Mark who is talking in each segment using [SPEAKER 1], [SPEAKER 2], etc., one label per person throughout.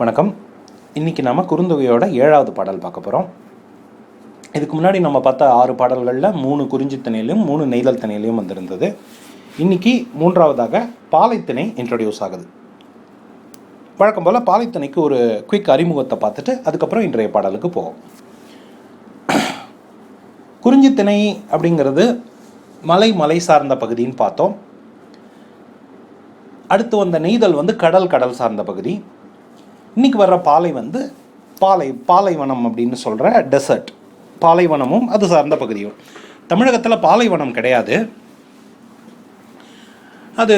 [SPEAKER 1] வணக்கம். இன்றைக்கி நம்ம குறுந்தொகையோட ஏழாவது பாடல் பார்க்க போகிறோம் இதுக்கு முன்னாடி நம்ம பார்த்த ஆறு பாடல்களில் மூணு குறிஞ்சித்திணையிலையும் மூணு நெய்தல் திணையிலையும் வந்திருந்தது. இன்னைக்கு மூன்றாவதாக பாலைத்திணை இன்ட்ரடியூஸ் ஆகுது. வழக்கம் போல் பாலைத்திணைக்கு ஒரு குயிக் அறிமுகத்தை பார்த்துட்டு அதுக்கப்புறம் இன்றைய பாடலுக்கு போவோம். குறிஞ்சித்திணை அப்படிங்கிறது மலை மலை சார்ந்த பகுதின்னு பார்த்தோம். அடுத்து வந்த நெய்தல் வந்து கடல் கடல் சார்ந்த பகுதி. இன்றைக்கி வர்ற பாலை வந்து பாலை பாலைவனம் அப்படின்னு சொல்கிற டெசர்ட் பாலைவனமும் அது சார்ந்த பகுதியும். தமிழகத்தில் பாலைவனம் கிடையாது. அது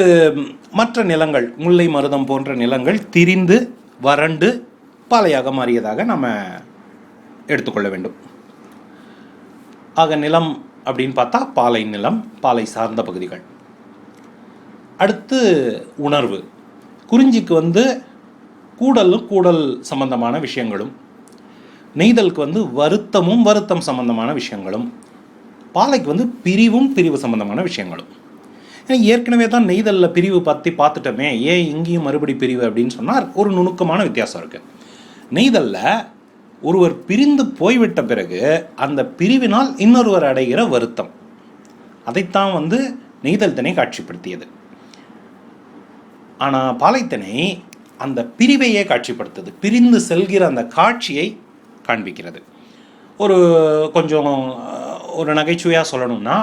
[SPEAKER 1] மற்ற நிலங்கள் முல்லை மருதம் போன்ற நிலங்கள் திரிந்து வறண்டு பாலையாக மாறியதாக நம்ம எடுத்துக்கொள்ள வேண்டும். ஆக நிலம் அப்படின்னு பார்த்தா பாலை நிலம் பாலை சார்ந்த பகுதிகள். அடுத்து உணர்வு. குறிஞ்சிக்கு வந்து கூடலும் கூடல் சம்பந்தமான விஷயங்களும் நெய்தலுக்கு வந்து வருத்தமும் வருத்தம் சம்பந்தமான விஷயங்களும் பாலைக்கு வந்து பிரிவும் பிரிவு சம்பந்தமான விஷயங்களும். ஏன்னா ஏற்கனவே தான் நெய்தலில் பிரிவு பற்றி பார்த்துட்டோமே ஏன் இங்கேயும் மறுபடி பிரிவு அப்படின்னு சொன்னால் ஒரு நுணுக்கமான வித்தியாசம் இருக்குது நெய்தலில் ஒருவர் பிரிந்து போய்விட்ட பிறகு அந்த பிரிவினால் இன்னொருவர் அடைகிற வருத்தம். அதைத்தான் வந்து நெய்தல் திணை காட்சிப்படுத்தியது. ஆனால் பாலைத்திணை அந்த பிரிவையே காட்சிப்படுத்துது. பிரிந்து செல்கிற அந்த காட்சியை காண்பிக்கிறது. ஒரு கொஞ்சம் ஒரு நகைச்சுவையாக சொல்லணும்னா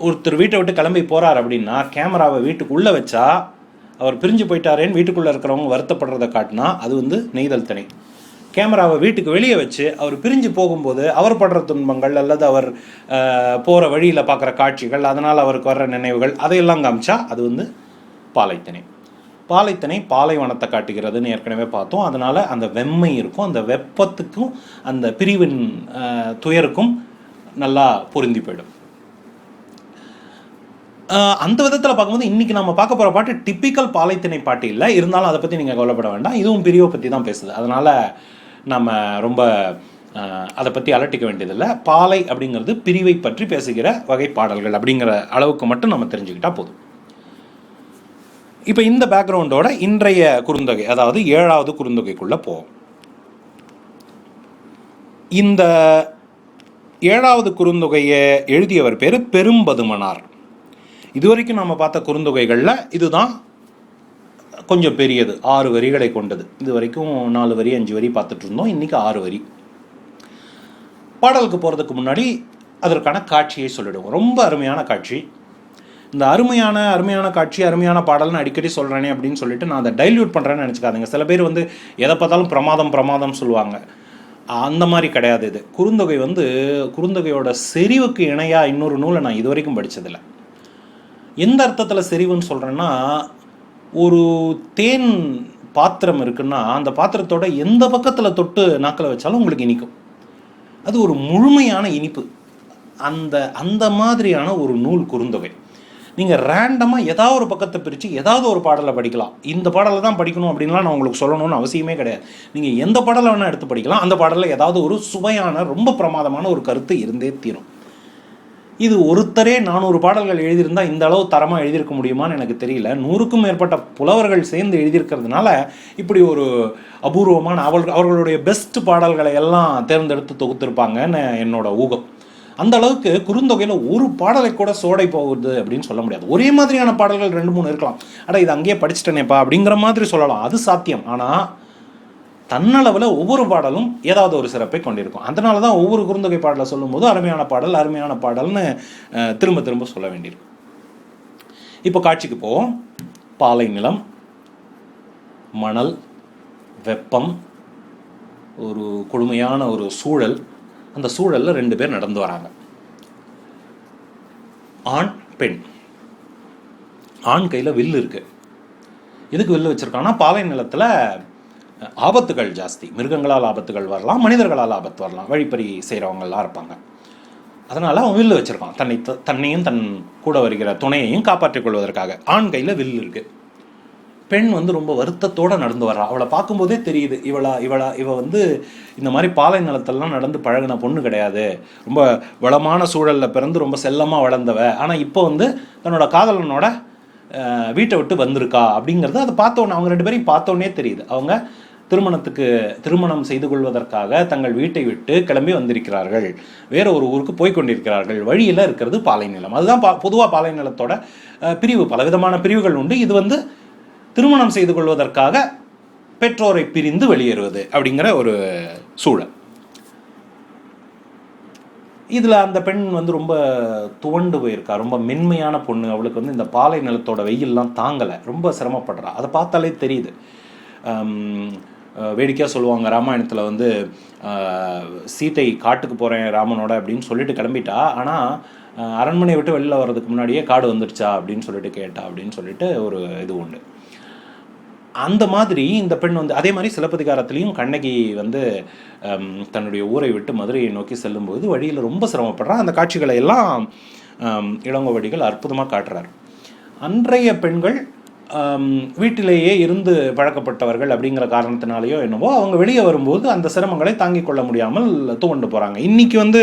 [SPEAKER 1] ஒருத்தர் வீட்டை விட்டு கிளம்பி போகிறார் அப்படின்னா கேமராவை வீட்டுக்குள்ளே வச்சா அவர் பிரிஞ்சு போயிட்டாரேன்னு வீட்டுக்குள்ளே இருக்கிறவங்க வருத்தப்படுறத காட்டினா அது வந்து நெய்தல் திணை கேமராவை வீட்டுக்கு வெளியே வச்சு அவர் பிரிஞ்சு போகும்போது அவர் படுற துன்பங்கள் அல்லது அவர் போகிற வழியில் பார்க்குற காட்சிகள் அதனால் அவருக்கு வர்ற நினைவுகள் அதையெல்லாம் காமிச்சா அது வந்து பாலைத்திணை பாலைத்தனை பாலைவனத்தை காட்டுகிறதுன்னு ஏற்கனவே பார்த்தோம். அதனால் அந்த வெம்மை இருக்கும் அந்த வெப்பத்துக்கும் அந்த பிரிவின் துயருக்கும் நல்லா பொருந்தி போயிடும். அந்த விதத்தில் பார்க்கும்போது இன்றைக்கி நம்ம பார்க்க போகிற பாட்டு டிப்பிக்கல் பாலைத்திணை பாட்டு இல்லை. இருந்தாலும் அதை பற்றி நீங்கள் கவலைப்பட வேண்டாம். இதுவும் பிரிவை பற்றி தான் பேசுது. அதனால் நம்ம ரொம்ப அதை பற்றி அலட்டிக்க வேண்டியதில்லை. பாலை அப்படிங்கிறது பிரிவை பற்றி பேசுகிற வகை பாடல்கள் அப்படிங்கிற அளவுக்கு மட்டும் நம்ம தெரிஞ்சுக்கிட்டால் போதும். இப்போ இந்த பேக்ரவுண்டோட இன்றைய குறுந்தொகை அதாவது ஏழாவது குறுந்தொகைக்குள்ளே போவோம். இந்த ஏழாவது குறுந்தொகையை எழுதியவர் பேர் பெரும்பதுமனார். இதுவரைக்கும் நம்ம பார்த்த குறுந்தொகைகளில் இதுதான் கொஞ்சம் பெரியது ஆறு வரிகளை கொண்டது. இது வரைக்கும் நாலு வரி அஞ்சு வரி பார்த்துட்டு இருந்தோம் இன்றைக்கி ஆறு வரி. பாடலுக்கு போகிறதுக்கு முன்னாடி அதற்கான காட்சியை சொல்லிடுவோம். ரொம்ப அருமையான காட்சி. இந்த அருமையான அருமையான காட்சி அருமையான பாடல்னு அடிக்கடி சொல்கிறேனே அப்படின்னு சொல்லிட்டு நான் அதை டைல்யூட் பண்ணுறேன்னு நினச்சிக்காதுங்க. சில பேர் வந்து எதை பார்த்தாலும் பிரமாதம் பிரமாதம் சொல்லுவாங்க. அந்த மாதிரி கிடையாது இது. குறுந்தொகை வந்து குறுந்தொகையோட செறிவுக்கு இணையாக இன்னொரு நூலை நான் இது வரைக்கும் படித்ததில்லை எந்த அர்த்தத்தில் செறிவுன்னு சொல்கிறேன்னா ஒரு தேன் பாத்திரம் இருக்குன்னா அந்த பாத்திரத்தோட எந்த பக்கத்தில் தொட்டு நாக்கில் வச்சாலும் உங்களுக்கு இனிக்கும். அது ஒரு முழுமையான இனிப்பு. அந்த அந்த மாதிரியான ஒரு நூல் குறுந்தொகை. நீங்கள் ரேண்டமாக ஏதாவது ஒரு பக்கத்தை பிரித்து ஏதாவது ஒரு பாடலை படிக்கலாம். இந்த பாடலை தான் படிக்கணும் அப்படின்லாம் நான் உங்களுக்கு சொல்லணும்னு அவசியமே கிடையாது. நீங்கள் எந்த பாடலை வேணால் எடுத்து படிக்கலாம். அந்த பாடலில் ஏதாவது ஒரு சுவையான ரொம்ப பிரமாதமான ஒரு கருத்து இருந்தே தீரும். இது ஒருத்தரே நானூறு பாடல்கள் எழுதியிருந்தால் இந்த அளவு தரமாக எழுதியிருக்க முடியுமான்னு எனக்கு தெரியல. நூறுக்கும் மேற்பட்ட புலவர்கள் சேர்ந்து எழுதியிருக்கிறதுனால இப்படி ஒரு அபூர்வமான அவள் அவர்களுடைய பெஸ்ட் பாடல்களை எல்லாம் தேர்ந்தெடுத்து தொகுத்திருப்பாங்கன்னு என்னோட ஊகம். அந்த அளவுக்கு குறுந்தொகையில் ஒரு பாடலை கூட சோடை போகுது அப்படின்னு சொல்ல முடியாது. ஒரே மாதிரியான பாடல்கள் ரெண்டு மூணு இருக்கலாம். அட இது அங்கேயே படிச்சிட்டேனேப்பா அப்படிங்கிற மாதிரி சொல்லலாம். அது சாத்தியம். ஆனால் தன்னளவில் ஒவ்வொரு பாடலும் ஏதாவது ஒரு சிறப்பை கொண்டிருக்கும். அதனால தான் ஒவ்வொரு குறுந்தொகை பாடலை சொல்லும்போது அருமையான பாடல் அருமையான பாடல்னு திரும்ப திரும்ப சொல்ல வேண்டியிருக்கும். இப்போ காட்சிக்கு போவோம். பாலை நிலம் மணல் வெப்பம் ஒரு கொடுமையான ஒரு சூழல் அந்த சூழலில் ரெண்டு பேர் நடந்து வராங்க. ஆண் பெண். ஆண் கையில் வில்லு இருக்குது எதுக்கு வில்லு வச்சுருக்காங்கன்னா பாலை நிலத்தில் ஆபத்துகள் ஜாஸ்தி. மிருகங்களால் ஆபத்துகள் வரலாம் மனிதர்களால் ஆபத்து வரலாம். வழிப்பறி செய்கிறவங்களாம் இருப்பாங்க. அதனால் அவன் வில்லு வச்சுருக்கான். தன்னை த- தன்னையும் தன் கூட வருகிற துணையையும் காப்பாற்றிக் கொள்வதற்காக. ஆண் கையில் வில்லு இருக்குது பெண் வந்து ரொம்ப வருத்தத்தோடு நடந்து வர்றா. அவளை பார்க்கும்போதே தெரியுது இவளா இவளா இவ வந்து இந்த மாதிரி பாலை நிலத்தெல்லாம் நடந்து பழகின பொண்ணு கிடையாது. ரொம்ப வளமான சூழலில் பிறந்து ரொம்ப செல்லமாக வளர்ந்தவ. ஆனால் இப்போ வந்து தன்னோட காதலனோட வீட்டை விட்டு வந்திருக்கா அப்படிங்கிறது அதை பார்த்தோன்னே அவங்க ரெண்டு பேரையும் பார்த்தோன்னே தெரியுது. அவங்க திருமணத்துக்கு திருமணம் செய்து கொள்வதற்காக தங்கள் வீட்டை விட்டு கிளம்பி வந்திருக்கிறார்கள். வேற ஒரு ஊருக்கு போய் கொண்டிருக்கிறார்கள் வழியில் இருக்கிறது பாலை நிலம். அதுதான் பா பொதுவாக பாலை நிலத்தோட பிரிவு. பலவிதமான பிரிவுகள் உண்டு. இது வந்து திருமணம் செய்து கொள்வதற்காக பெற்றோரை பிரிந்து வெளியேறுவது அப்படிங்கிற ஒரு சூழல். இதில் அந்த பெண் வந்து ரொம்ப துவண்டு போயிருக்கா. ரொம்ப மென்மையான பொண்ணு. அவளுக்கு வந்து இந்த பாலை நிலத்தோட வெயில்லாம் தாங்கலை. ரொம்ப சிரமப்படுறா. அதை பார்த்தாலே தெரியுது. வேடிக்கையாக சொல்லுவாங்க. ராமாயணத்தில் வந்து சீத்தை காட்டுக்கு போகிறேன் ராமனோட அப்படின்னு சொல்லிட்டு கிளம்பிட்டா. ஆனால் அரண்மனையை விட்டு வெளியில் வர்றதுக்கு முன்னாடியே காடு வந்துடுச்சா அப்படின்னு சொல்லிட்டு கேட்டா அப்படின்னு சொல்லிட்டு ஒரு இது உண்டு. அந்த மாதிரி இந்த பெண் வந்து அதே மாதிரி சிலப்பதிகாரத்திலையும் கண்ணகி வந்து தன்னுடைய ஊரை விட்டு மதுரையை நோக்கி செல்லும்போது வழியில் ரொம்ப சிரமப்படுறான் அந்த காட்சிகளை எல்லாம் இளங்கோவடிகள் அற்புதமாக காட்டுறார். அன்றைய பெண்கள் வீட்டிலேயே இருந்து பழக்கப்பட்டவர்கள் அப்படிங்கிற காரணத்தினாலேயோ என்னவோ அவங்க வெளியே வரும்போது அந்த சிரமங்களை தாங்கிக் கொள்ள முடியாமல் துவண்டு போகிறாங்க இன்றைக்கி வந்து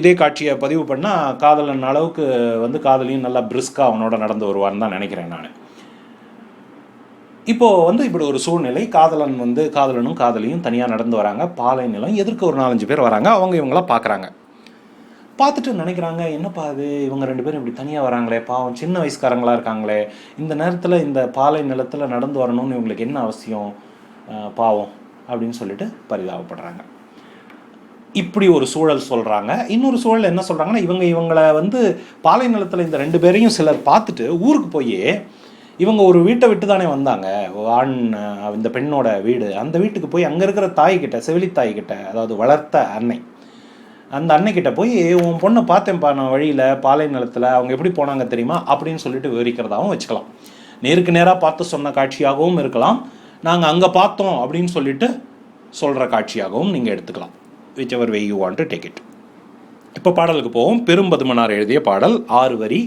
[SPEAKER 1] இதே காட்சியை பதிவு பண்ணால் காதலன் அளவுக்கு வந்து காதலியும் நல்லா பிரிஸ்காக அவனோட நடந்து வருவான்னு தான் நினைக்கிறேன் நான். இப்போது வந்து இப்படி ஒரு சூழ்நிலை காதலன் வந்து காதலனும் காதலியும் தனியாக நடந்து வராங்க. பாலை நிலம் எதிர்க்க ஒரு நாலஞ்சு பேர் வராங்க. அவங்க இவங்களாம் பார்க்குறாங்க பார்த்துட்டு நினைக்கிறாங்க என்னப்பா இது? இவங்க ரெண்டு பேரும் இப்படி தனியாக வராங்களே. பாவம் சின்ன வயசுக்காரங்களாக இருக்காங்களே. இந்த நேரத்தில் இந்த பாலை நிலத்தில் நடந்து வரணும்னு இவங்களுக்கு என்ன அவசியம்? பாவம் அப்படின்னு சொல்லிட்டு பரிதாபப்படுறாங்க. இப்படி ஒரு சூழல் சொல்கிறாங்க இன்னொரு சூழல் என்ன சொல்கிறாங்கன்னா இவங்க இவங்களை வந்து பாலை நிலத்தில் இந்த ரெண்டு பேரையும் சிலர் பார்த்துட்டு ஊருக்கு போய் இவங்க ஒரு வீட்டை விட்டு தானே வந்தாங்க ஆண் இந்த பெண்ணோட வீடு. அந்த வீட்டுக்கு போய் அங்கே இருக்கிற தாய்கிட்ட செவிலி தாய்கிட்ட அதாவது வளர்த்த அன்னை அந்த அன்னைக்கிட்ட போய் உன் பொண்ணை பார்த்தேன்ப்பா நான் வழியில் பாலை நிலத்தில் அவங்க எப்படி போனாங்க தெரியுமா? அப்படின்னு சொல்லிட்டு விவரிக்கிறதாகவும் வச்சுக்கலாம். நேருக்கு நேராக பார்த்து சொன்ன காட்சியாகவும் இருக்கலாம். நாங்கள் அங்கே பார்த்தோம் அப்படின்னு சொல்லிட்டு சொல்கிற காட்சியாகவும் நீங்கள் எடுத்துக்கலாம். Whichever way you want to take it இப்போ பாடலுக்கு போவோம். பெரும்பதுமனார் எழுதிய பாடல் ஆறு வரி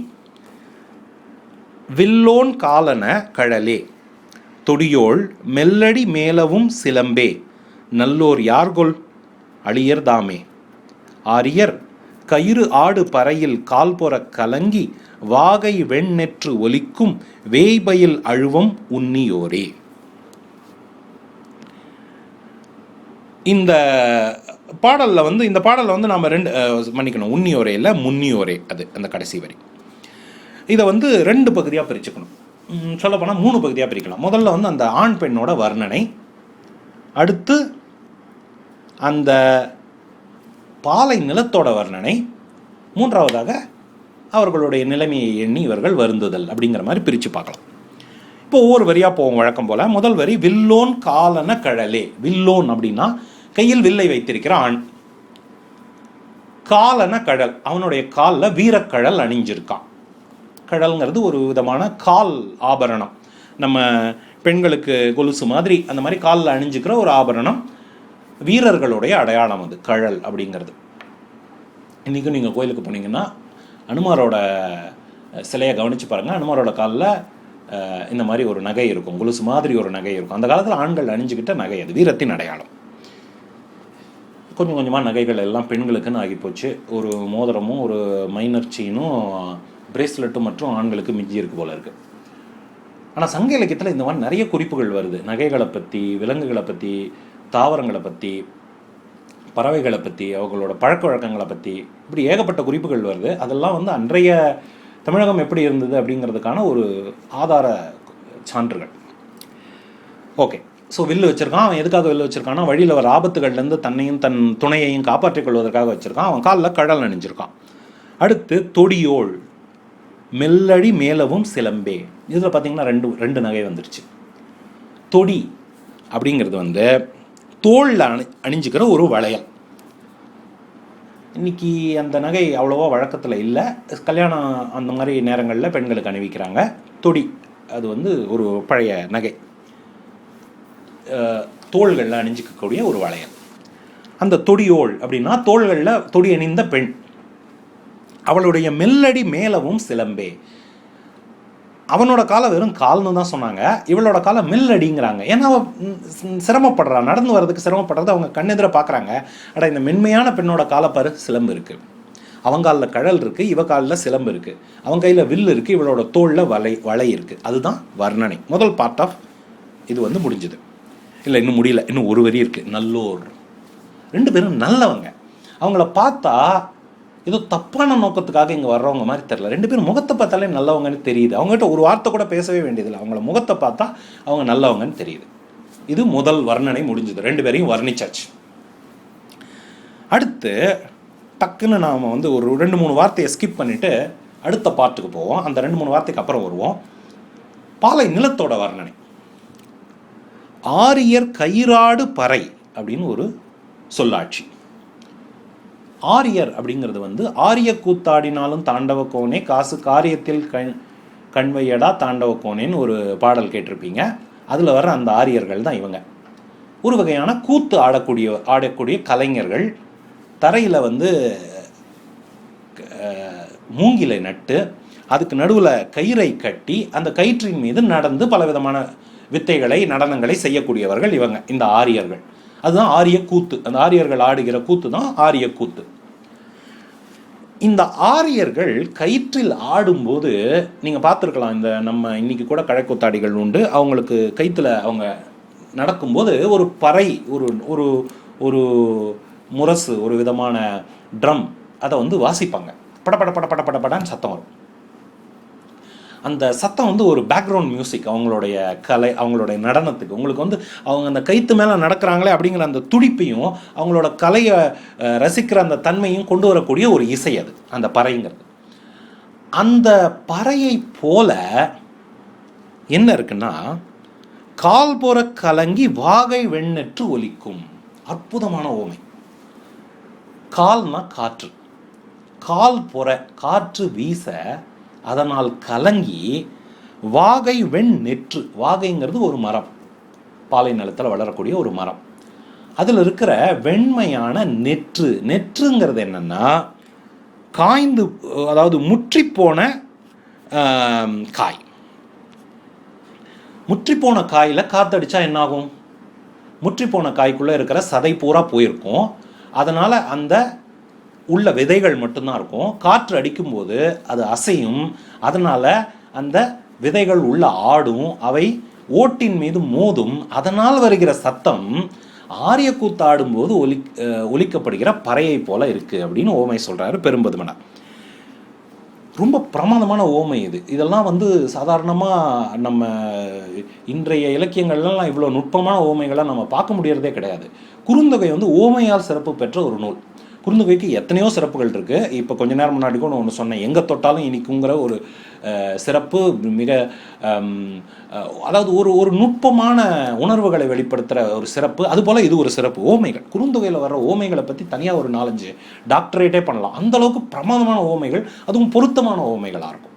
[SPEAKER 1] வில்லோன் காலன கழலே. தொடியோள் மெல்லடி மேலவும் சிலம்பே. நல்லோர் யார்கொல் அழியர் தாமே. ஆரியர் கயிறு ஆடு பறையில் கால்புற கலங்கி வாகை வெண்ணெற்று ஒலிக்கும் வேய்பயில் அழுவம் உன்னியோரே. இந்த பாடலில் வந்து இந்த பாடலில் வந்து நாம் ரெண்டு மன்னிக்கணும் உன்னியோரே இல்லை முன்னியோரே அது அந்த கடைசி வரி. இதை வந்து ரெண்டு பகுதியாக பிரிச்சுக்கணும். சொல்லப்போனால் மூணு பகுதியாக பிரிக்கலாம். முதல்ல வந்து அந்த ஆண் பெண்ணோட வர்ணனை அடுத்து அந்த பாலை நிலத்தோட வர்ணனை மூன்றாவதாக அவர்களுடைய நிலைமையை எண்ணி இவர்கள் வருந்துதல் அப்படிங்கிற மாதிரி பிரித்து பார்க்கலாம். இப்போ ஒவ்வொரு வரியாக போவோம் வழக்கம் போல் முதல் வரி வில்லோன் காலன கழலே. வில்லோன் அப்படின்னா கையில் வில்லை வைத்திருக்கிற ஆண். காலன கடல் அவனுடைய காலில் வீரக்கழல் அணிஞ்சிருக்கான். கடல்ங்கிறது ஒரு விதமான கால் ஆபரணம். நம்ம பெண்களுக்கு கொலுசு மாதிரி அந்த மாதிரி காலில் அணிஞ்சுக்கிற ஒரு ஆபரணம் வீரர்களுடைய அடையாளம் அது கழல் அப்படிங்கிறது. இன்றைக்கும் நீங்கள் கோயிலுக்கு போனீங்கன்னா அனுமாரோட சிலையை கவனித்து பாருங்கள் அனுமாரோட காலில் இந்த மாதிரி ஒரு நகை இருக்கும். கொலுசு மாதிரி ஒரு நகை இருக்கும். அந்த காலத்தில் ஆண்கள் அணிஞ்சுக்கிட்ட நகை அது வீரத்தின் அடையாளம். கொஞ்சம் கொஞ்சமாக நகைகள் எல்லாம் பெண்களுக்குன்னு ஆகிப்போச்சு ஒரு மோதிரமும் ஒரு மைனர் செயினும் பிரேஸ்லெட்டும் மற்றும் ஆண்களுக்கு மிஞ்சி இருக்கு போல இருக்கு. ஆனால் சங்க இலக்கியத்தில் இந்த மாதிரி நிறைய குறிப்புகள் வருது. நகைகளை பற்றி விலங்குகளை பற்றி தாவரங்களை பற்றி பறவைகளை பற்றி அவங்களோட பழக்க வழக்கங்களை பற்றி இப்படி ஏகப்பட்ட குறிப்புகள் வருது. அதெல்லாம் வந்து அன்றைய தமிழகம் எப்படி இருந்தது அப்படிங்கிறதுக்கான ஒரு ஆதார சான்றுகள். ஓகே. ஸோ வில்லு வச்சுருக்கான். அவன் எதுக்காக வில்லு வச்சுருக்கான்னா வழியில் வர ஆபத்துகள்லேருந்து தன்னையும் தன் துணையையும் காப்பாற்றிக் கொள்வதற்காக வச்சுருக்கான். அவன் காலில் கடல் அணிஞ்சிருக்கான் அடுத்து தொடியோள். மெல்லடி மேலவும் சிலம்பே. இதில் பார்த்தீங்கன்னா ரெண்டு ரெண்டு நகை வந்துருச்சு. தொடி அப்படிங்கிறது வந்து தோளில் அணி அணிஞ்சிக்கிற ஒரு வளையல். இன்னைக்கு அந்த நகை அவ்வளோவா வழக்கத்தில் இல்லை. கல்யாணம் அந்த மாதிரி நேரங்களில் பெண்களுக்கு அணிவிக்கிறாங்க. தொடி அது வந்து ஒரு பழைய நகை. தோள்களில் அணிஞ்சிக்கக்கூடிய ஒரு வளையல். அந்த தொடியோள் அப்படின்னா தோள்களில் தொடி அணிந்த பெண். அவளுடைய மெல்லடி மேலவும் சிலம்பே. அவனோட காலம் வெறும் கால்னு தான் சொன்னாங்க. இவளோட காலம் மெல்லடிங்கிறாங்க. ஏன்னா அவள் சிரமப்படுறா. நடந்து வர்றதுக்கு சிரமப்படுறது அவங்க கண்ணெதிர பார்க்குறாங்க. ஆனால் இந்த மென்மையான பெண்ணோட காலப்பாரு சிலம்பு இருக்குது அவங்க காலில் கழல் இருக்குது இவ காலில் சிலம்பு இருக்குது அவங்க கையில் வில் இருக்குது இவளோட தோளில் வலை வலை இருக்குது அதுதான் வர்ணனை. முதல் பார்ட் ஆஃப் இது வந்து முடிஞ்சுது. இல்லை இன்னும் முடியல. இன்னும் ஒரு வரி இருக்குது நல்லோர். ரெண்டு பேரும் நல்லவங்க. அவங்கள பார்த்தா ஏதோ தப்பான நோக்கத்துக்காக இங்கே வர்றவங்க மாதிரி தெரில ரெண்டு பேரும் முகத்தை பார்த்தாலே நல்லவங்கன்னு தெரியுது. அவங்ககிட்ட ஒரு வார்த்தை கூட பேசவே வேண்டியதில்லை. அவங்கள முகத்தை பார்த்தா அவங்க நல்லவங்கன்னு தெரியுது. இது முதல் வர்ணனை முடிஞ்சது. ரெண்டு பேரையும் வர்ணிச்சாச்சு. அடுத்து டக்குன்னு நாம் வந்து ஒரு ரெண்டு மூணு வார்த்தையை ஸ்கிப் பண்ணிவிட்டு அடுத்த பாட்டுக்கு போவோம். அந்த ரெண்டு மூணு வார்த்தைக்கு அப்புறம் வருவோம். பாலை நிலத்தோட வர்ணனை. ஆரியர் கயிறாடு பறை அப்படின்னு ஒரு சொல்லாட்சி. ஆரியர் அப்படிங்கிறது வந்து ஆரிய கூத்தாடினாலும் தாண்டவ கோனே காசு காரியத்தில் கண் கண்வையடா தாண்டவ கோனேன்னு ஒரு பாடல் கேட்டிருப்பீங்க. அதில் வர அந்த ஆரியர்கள் தான் இவங்க. ஒரு வகையான கூத்து ஆடக்கூடிய ஆடக்கூடிய கலைஞர்கள் தரையில் வந்து மூங்கிலை நட்டு அதுக்கு நடுவில் கயிறை கட்டி அந்த கயிற்றின் மீது நடந்து பலவிதமான வித்தைகளை நடனங்களை செய்யக்கூடியவர்கள் இவங்க இந்த ஆரியர்கள். அதுதான் ஆரிய கூத்து அந்த ஆரியர்கள் ஆடுகிற கூத்து தான் ஆரிய கூத்து இந்த ஆரியர்கள் கயிற்றில் ஆடும்போது நீங்கள் பார்த்துருக்கலாம் இந்த நம்ம இன்னைக்கு கூட கழக்கூத்தாடிகள் உண்டு. அவங்களுக்கு கயிற்றுல அவங்க நடக்கும்போது ஒரு பறை ஒரு ஒரு ஒரு முரசு ஒரு விதமான ட்ரம் அதை வந்து வாசிப்பாங்க. பட பட பட பட பட சத்தம் வரும். அந்த சத்தம் வந்து ஒரு பேக்ரவுண்ட் மியூசிக் அவங்களுடைய கலை அவங்களுடைய நடனத்துக்கு. உங்களுக்கு வந்து அவங்க அந்த கைத்து மேலே நடக்கிறாங்களே அப்படிங்கிற அந்த துடிப்பையும் அவங்களோட கலையை ரசிக்கிற அந்த தன்மையும் கொண்டு வரக்கூடிய ஒரு இசை அது அந்த பறைங்கிறது. அந்த பறையை போல என்ன இருக்குன்னா கால் போற கலங்கி வாகை வெண்ணெற்று ஒலிக்கும். அற்புதமான ஓமை. கால்னா காற்று. கால் புற காற்று வீச அதனால் கலங்கி வாகை வெண் நெற்று. வாகைங்கிறது ஒரு மரம். பாலை நிலத்தில் வளரக்கூடிய ஒரு மரம். அதில் இருக்கிற வெண்மையான நெற்று. நெற்றுங்கிறது என்னென்னா காய்ந்து அதாவது முற்றிப்போன காய். முற்றிப்போன காயில் காத்தடிச்சா என்னாகும்? முற்றிப்போன காய்க்குள்ளே இருக்கிற சதை பூரா போயிருக்கும். அதனால் அந்த உள்ள விதைகள் மட்டும்தான் இருக்கும். காற்று அடிக்கும்போது அது அசையும். அதனால் அந்த விதைகள் உள்ள ஆடும். அவை ஓட்டின் மீது மோதும். அதனால் வருகிற சத்தம் ஆரிய கூத்தாடும்போது ஒலி ஒலிக்கப்படுகிற பறையை போல இருக்குது அப்படின்னு ஓமை சொல்கிறாரு பெரும்பதுமனார் ரொம்ப பிரமாதமான ஓமை இது. இதெல்லாம் வந்து சாதாரணமாக நம்ம இன்றைய இலக்கியங்கள்லாம் இவ்வளோ நுட்பமான ஓமைகளை நம்ம பார்க்க முடியறதே கிடையாது. குறுந்தொகை வந்து ஓமையால் சிறப்பு பெற்ற ஒரு நூல். குறுந்தொகைக்கு எத்தனையோ சிறப்புகள் இருக்குது இப்போ கொஞ்ச நேரம் முன்னாடி கூட ஒன்று சொன்னேன். எங்கே தொட்டாலும் இனிக்குங்கிற ஒரு சிறப்பு மிக அதாவது ஒரு ஒரு நுட்பமான உணர்வுகளை வெளிப்படுத்துகிற ஒரு சிறப்பு. அதுபோல் இது ஒரு சிறப்பு. ஓமைகள். குறுந்தொகையில் வர்ற ஓமைகளை பற்றி தனியாக ஒரு நாலஞ்சு டாக்டரேட்டே பண்ணலாம். அந்தளவுக்கு பிரமாதமான ஓமைகள் அதுவும் பொருத்தமான ஓமைகளாக இருக்கும்.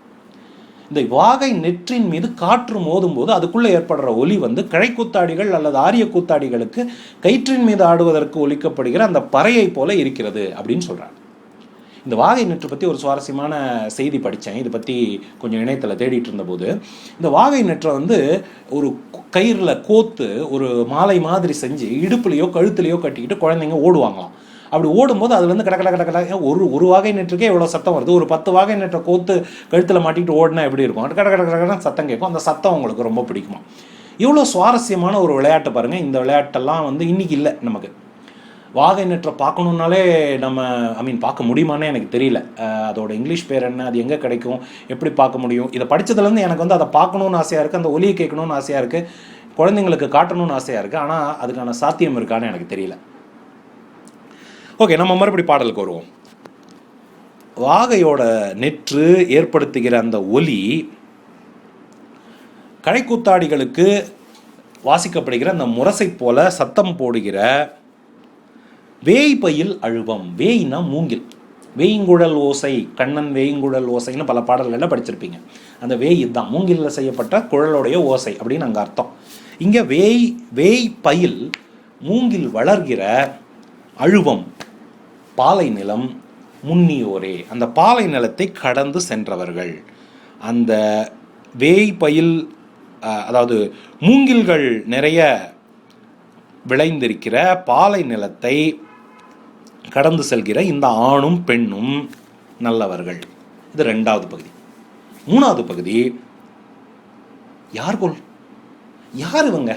[SPEAKER 1] இந்த வாகை நெற்றின் மீது காற்று மோதும் போது அதுக்குள்ளே ஏற்படுற ஒலி வந்து கிழைக்கூத்தாடிகள் அல்லது ஆரிய கூத்தாடிகளுக்கு கயிற்றின் மீது ஆடுவதற்கு ஒலிக்கப்படுகிற அந்த பறையை போல இருக்கிறது அப்படின்னு சொல்கிறாங்க இந்த வாகை நெற்று பற்றி ஒரு சுவாரஸ்யமான செய்தி படித்தேன். இதை பற்றி கொஞ்சம் இணையத்தில் தேடிட்டு இருந்தபோது இந்த வாகை நெற்றை வந்து ஒரு கயிறில் கோத்து ஒரு மாலை மாதிரி செஞ்சு இடுப்புலையோ கழுத்துலையோ கட்டிக்கிட்டு குழந்தைங்க ஓடுவாங்களாம். அப்படி ஓடும்போது அதுலேருந்து கட கட கட ஒரு ஒரு வாகை நெட்டுக்கே எவ்வளோ சத்தம் வருது. ஒரு பத்து வாகை நெட்டை கோத்து கழுத்தில் மாட்டிக்கிட்டு ஓடினா எப்படி இருக்கும்? கட கட கடக்கட சத்தம் கேட்கும். அந்த சத்தம் உங்களுக்கு ரொம்ப பிடிக்குமா? இவ்வளோ சுவாரஸ்யமான ஒரு விளையாட்டு பாருங்கள் இந்த விளையாட்டெல்லாம் வந்து இன்றைக்கி இல்லை நமக்கு. வாகை நெற்றை பார்க்கணுன்னாலே நம்ம ஐ மீன் பார்க்க முடியுமானே எனக்கு தெரியல. அதோட இங்கிலீஷ் பேர் என்ன அது எங்கே கிடைக்கும் எப்படி பார்க்க முடியும்? இதை படித்ததுலேருந்து எனக்கு வந்து அதை பார்க்கணுன்னு ஆசையாக இருக்குது அந்த ஒலியை கேட்கணுன்னு ஆசையாக இருக்குது குழந்தைங்களுக்கு காட்டணும்னு ஆசையாக இருக்குது ஆனால் அதுக்கான சாத்தியம் இருக்கான்னு எனக்கு தெரியல. ஓகே நம்ம மறுபடி பாடலுக்கு வருவோம். வாகையோட நெற்று ஏற்படுத்துகிற அந்த ஒலி கழைக்கூத்தாடிகளுக்கு வாசிக்கப்படுகிற அந்த முரசை போல சத்தம் போடுகிற வேய் பயில் அழுவம் வேய்னா மூங்கில். வேய்ங்குழல் ஓசை கண்ணன் வேய்ங்குழல் ஓசைன்னு பல பாடல்களில் படிச்சிருப்பீங்க. அந்த வேய் இதுதான். மூங்கிலில் செய்யப்பட்ட குழலுடைய ஓசை அப்படின்னு அங்கே அர்த்தம். இங்கே வேய் வேய் பயில் மூங்கில் வளர்கிற அழுவம் பாலை நிலம் முன்னியோரே. அந்த பாலை நிலத்தை கடந்து சென்றவர்கள். அந்த வேய் பயில் அதாவது மூங்கில்கள் நிறைய விளைந்திருக்கிற பாலை நிலத்தை கடந்து செல்கிற இந்த ஆணும் பெண்ணும் நல்லவர்கள். இது ரெண்டாவது பகுதி. மூணாவது பகுதி யார் கொள் யார் இவங்க?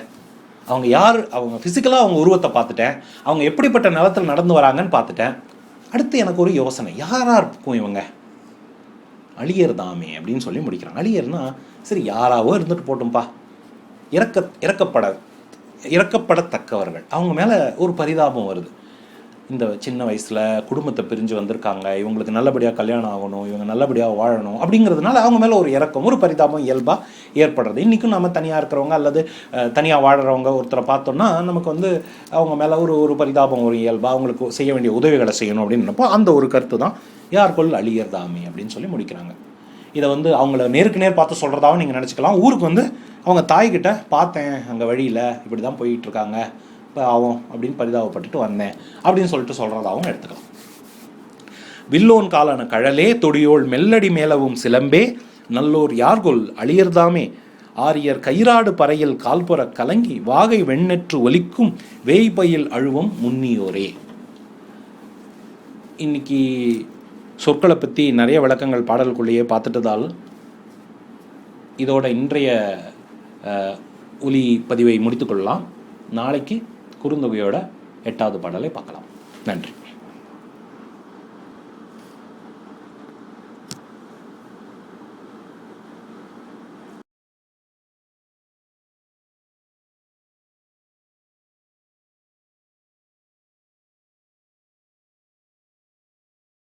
[SPEAKER 1] அவங்க யார் அவங்க ஃபிசிக்கலாக அவங்க உருவத்தை பார்த்துட்டேன். அவங்க எப்படிப்பட்ட நிலத்தில் நடந்து வராங்கன்னு பார்த்துட்டேன். அடுத்து எனக்கு ஒரு யோசனை. யாராக இருக்கும் இவங்க? அழியர் தாமே அப்படின்னு சொல்லி முடிக்கிறாங்க. அழியர்னா சரி யாராவோ இருந்துட்டு போட்டும்பா. இறக்க இறக்கப்பட இறக்கப்படத்தக்கவர்கள். அவங்க மேலே ஒரு பரிதாபம் வருது. இந்த சின்ன வயசில் குடும்பத்தை பிரிஞ்சு வந்திருக்காங்க. இவங்களுக்கு நல்லபடியாக கல்யாணம் ஆகணும் இவங்க நல்லபடியாக வாழணும் அப்படிங்கிறதுனால அவங்க மேலே ஒரு இறக்கம் ஒரு பரிதாபம் இயல்பாக ஏற்படுறது. இன்றைக்கும் நம்ம தனியாக இருக்கிறவங்க அல்லது தனியாக வாழறவங்க ஒருத்தரை பார்த்தோம்னா நமக்கு வந்து அவங்க மேலே ஒரு ஒரு பரிதாபம் ஒரு இயல்பாக அவங்களுக்கு செய்ய வேண்டிய உதவிகளை செய்யணும் அப்படின்னு நினைப்போம். அந்த ஒரு கருத்து தான் யாருக்குள் அழியர்தாமே? அப்படின்னு சொல்லி முடிக்கிறாங்க. இதை வந்து அவங்கள நேருக்கு நேர் பார்த்து சொல்கிறதாவும் நீங்கள் நினச்சிக்கலாம். ஊருக்கு வந்து அவங்க தாய்கிட்ட பார்த்தேன் அங்கே வழியில் இப்படி தான் போயிட்டுருக்காங்க இப்போ ஆகும் அப்படின்னு பரிதாபப்பட்டுட்டு வந்தேன் அப்படின்னு சொல்லிட்டு சொல்கிறதாகவும் எடுத்துக்கலாம். வில்லோன் காலான கழலே தொடியோள் மெல்லடி மேலவும் சிலம்பே நல்லோர் யார்கொல் அழியர்தாமே? ஆரியர் கயிறாடு பறையில் கால்புற கலங்கி வாகை வெண்ணெற்று ஒலிக்கும் வேய்பயில் அழுவம் முன்னியோரே. இன்னைக்கு சொற்களை பற்றி நிறைய விளக்கங்கள் பாடலுக்குள்ளேயே பார்த்துட்டதால் இதோட இன்றைய ஒலி பதிவை முடித்துக்கொள்ளலாம். நாளைக்கு குறுந்தொகையோட எட்டாவது பாடலை பார்க்கலாம். நன்றி.